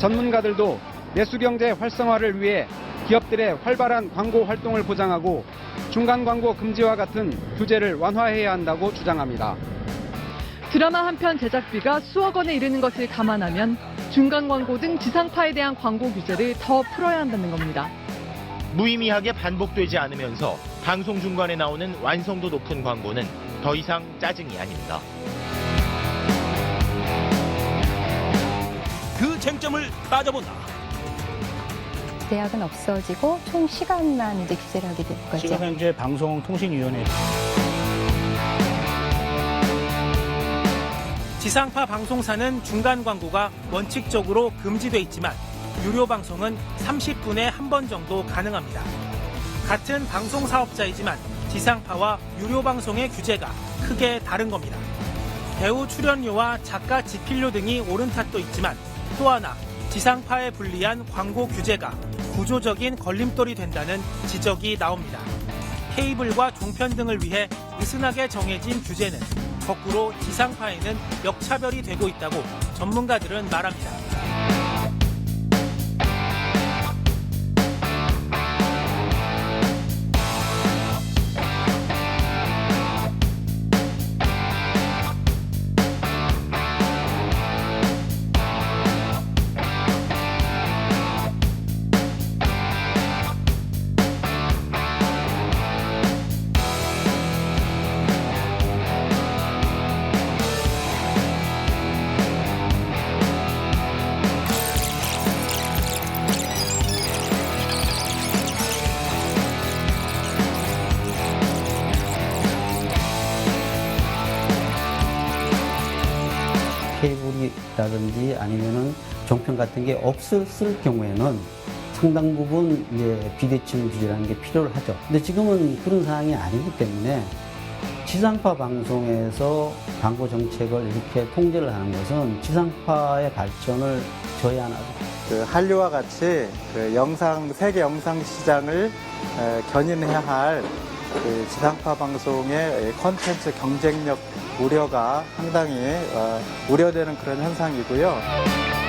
전문가들도 내수경제 활성화를 위해 기업들의 활발한 광고 활동을 보장하고 중간 광고 금지와 같은 규제를 완화해야 한다고 주장합니다. 드라마 한 편 제작비가 수억 원에 이르는 것을 감안하면 중간 광고 등 지상파에 대한 광고 규제를 더 풀어야 한다는 겁니다. 무의미하게 반복되지 않으면서 방송 중간에 나오는 완성도 높은 광고는 더 이상 짜증이 아닙니다. 그 쟁점을 따져본다. 대학은 없어지고 총 시간만 이제 규제를 하게 될 거죠. 지금 현재 방송통신위원회 지상파 방송사는 중간 광고가 원칙적으로 금지돼 있지만 유료 방송은 30분에 한 번 정도 가능합니다. 같은 방송 사업자이지만 지상파와 유료 방송의 규제가 크게 다른 겁니다. 배우 출연료와 작가 집필료 등이 오른 탓도 있지만 또 하나 지상파에 불리한 광고 규제가 구조적인 걸림돌이 된다는 지적이 나옵니다. 케이블과 종편 등을 위해 느슨하게 정해진 규제는 거꾸로 지상파에는 역차별이 되고 있다고 전문가들은 말합니다. 케이블이라든지 아니면은 종편 같은 게 없었을 경우에는 상당 부분 이제 비대칭 규제라는 게 필요하죠. 근데 지금은 그런 상황이 아니기 때문에 지상파 방송에서 광고 정책을 이렇게 통제를 하는 것은 지상파의 발전을 저해하는 그 한류와 같이 그 영상 세계 영상 시장을 에, 견인해야 할 그 지상파 방송의 컨텐츠 경쟁력 우려가 상당히 어, 우려되는 그런 현상이고요.